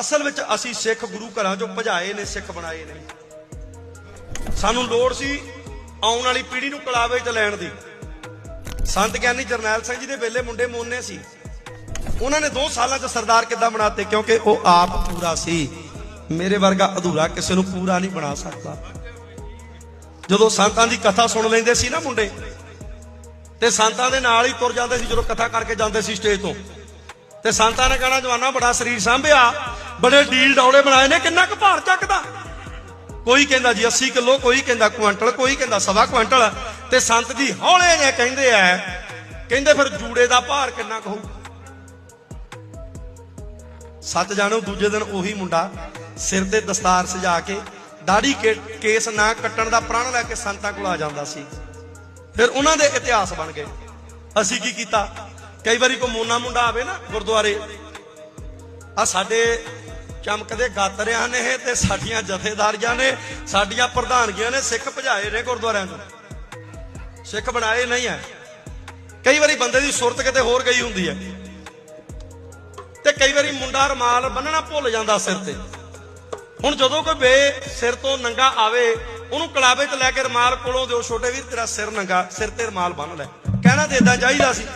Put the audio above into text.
ਅਸਲ ਵਿੱਚ ਅਸੀਂ ਸਿੱਖ ਗੁਰੂ ਘਰਾਂ ਚੋਂ ਭਜਾਏ ਨੇ, ਸਿੱਖ ਬਣਾਏ ਨੇ। ਸਾਨੂੰ ਲੋੜ ਸੀ ਆਉਣ ਵਾਲੀ ਪੀੜ੍ਹੀ ਨੂੰ ਕਲਾਵੇ 'ਚ ਲੈਣ ਦੀ। ਸੰਤ ਗਿਆਨੀ ਜਰਨੈਲ ਸਿੰਘ ਜੀ ਦੇ ਵੇਲੇ ਮੁੰਡੇ ਮੋਨੇ ਸੀ। ਉਹਨਾਂ ਨੇ 2 ਸਾਲਾਂ 'ਚ ਸਰਦਾਰ ਕਿੱਦਾਂ ਬਣਾਤੇ? ਕਿਉਂਕਿ ਉਹ ਆਪ ਪੂਰਾ ਸੀ। ਮੇਰੇ ਵਰਗਾ ਅਧੂਰਾ ਕਿਸੇ ਨੂੰ ਪੂਰਾ ਨਹੀਂ ਬਣਾ ਸਕਦਾ। ਜਦੋਂ ਸੰਤਾਂ ਦੀ ਕਥਾ ਸੁਣ ਲੈਂਦੇ ਸੀ ਨਾ ਮੁੰਡੇ, ਤੇ ਸੰਤਾਂ ਦੇ ਨਾਲ ਹੀ ਤੁਰ ਜਾਂਦੇ ਸੀ, ਜਦੋਂ ਕਥਾ ਕਰਕੇ ਜਾਂਦੇ ਸੀ ਸਟੇਜ ਤੋਂ। ਤੇ ਸੰਤਾਂ ਨੇ ਕਹਿਣਾ, ਜਵਾਨਾ, ਬੜਾ ਸਰੀਰ ਸੰਭਿਆ। ਬੜੇ ਡੀਲ ਡੌਲੇ ਬਣਾਏ ਨੇ, ਕਿੰਨਾ ਕੁ ਭਾਰ ਚੱਕਦਾ? ਕੋਈ ਕਹਿੰਦਾ ਜੀ 80 ਕਿਲੋ, ਕੋਈ ਕਹਿੰਦਾ ਕੁਇੰਟਲ, ਕੋਈ ਕਹਿੰਦਾ ਸਵਾ ਕੁਇੰਟਲ। ਤੇ ਸੰਤ ਜੀ ਹੌਲੇ ਨੇ ਕਹਿੰਦੇ ਆ, ਕਹਿੰਦੇ ਫਿਰ ਜੂੜੇ ਦਾ ਭਾਰ ਕਿੰਨਾ ਕੁ ਹੋਊ? ਸੱਚ ਜਾਣੋ, ਦੂਜੇ ਦਿਨ ਉਹੀ ਮੁੰਡਾ ਸਿਰ ਤੇ ਦਸਤਾਰ ਸਜਾ ਕੇ ਦਾੜੀ ਕੇਸ ਨਾ ਕੱਟਣ ਦਾ ਪ੍ਰਣ ਲੈ ਕੇ ਸੰਤਾਂ ਕੋਲ ਆ ਜਾਂਦਾ ਸੀ। ਫਿਰ ਉਹਨਾਂ ਦੇ ਇਤਿਹਾਸ ਬਣ ਗਏ। ਅਸੀਂ ਕੀ ਕੀਤਾ? ਕਈ ਵਾਰੀ ਕੋ ਮੋਨਾ ਮੁੰਡਾ ਆਵੇ ਨਾ ਗੁਰਦੁਆਰੇ ਆ ਸਾਡੇ ਚਮਕਦੇ ਗਾਤਰਿਆਂ ਨੇ ਤੇ ਸਾਡੀਆਂ ਜਥੇਦਾਰੀਆਂ ਨੇ, ਸਾਡੀਆਂ ਪ੍ਰਧਾਨਗੀਆਂ ਨੇ ਸਿੱਖ ਭਜਾਏ ਨੇ ਗੁਰਦੁਆਰਿਆਂ ਤੋਂ ਸਿੱਖ ਬਣਾਏ ਨਹੀਂ ਹੈ। ਕਈ ਵਾਰੀ ਬੰਦੇ ਦੀ ਸੁਰਤ ਕਿਤੇ ਹੋਰ ਗਈ ਹੁੰਦੀ ਹੈ। ਤੇ ਕਈ ਵਾਰੀ ਮੁੰਡਾ ਰਮਾਲ ਬੰਨਣਾ ਭੁੱਲ ਜਾਂਦਾ ਸਿਰ ਤੇ। ਹੁਣ ਜਦੋਂ ਕੋਈ ਬੇ ਸਿਰ ਤੋਂ ਨੰਗਾ ਆਵੇ, ਉਹਨੂੰ ਕਲਾਵੇ 'ਚ ਲੈ ਕੇ ਰਮਾਲ ਕੋਲੋਂ ਦਿਓ, ਛੋਟੇ ਵੀਰ ਤੇਰਾ ਸਿਰ ਨੰਗਾ, ਸਿਰ ਤੇ ਰਮਾਲ ਬੰਨ ਲੈ। ਕਹਿਣਾ ਤੇ ਇਦਾਂ ਚਾਹੀਦਾ ਸੀ।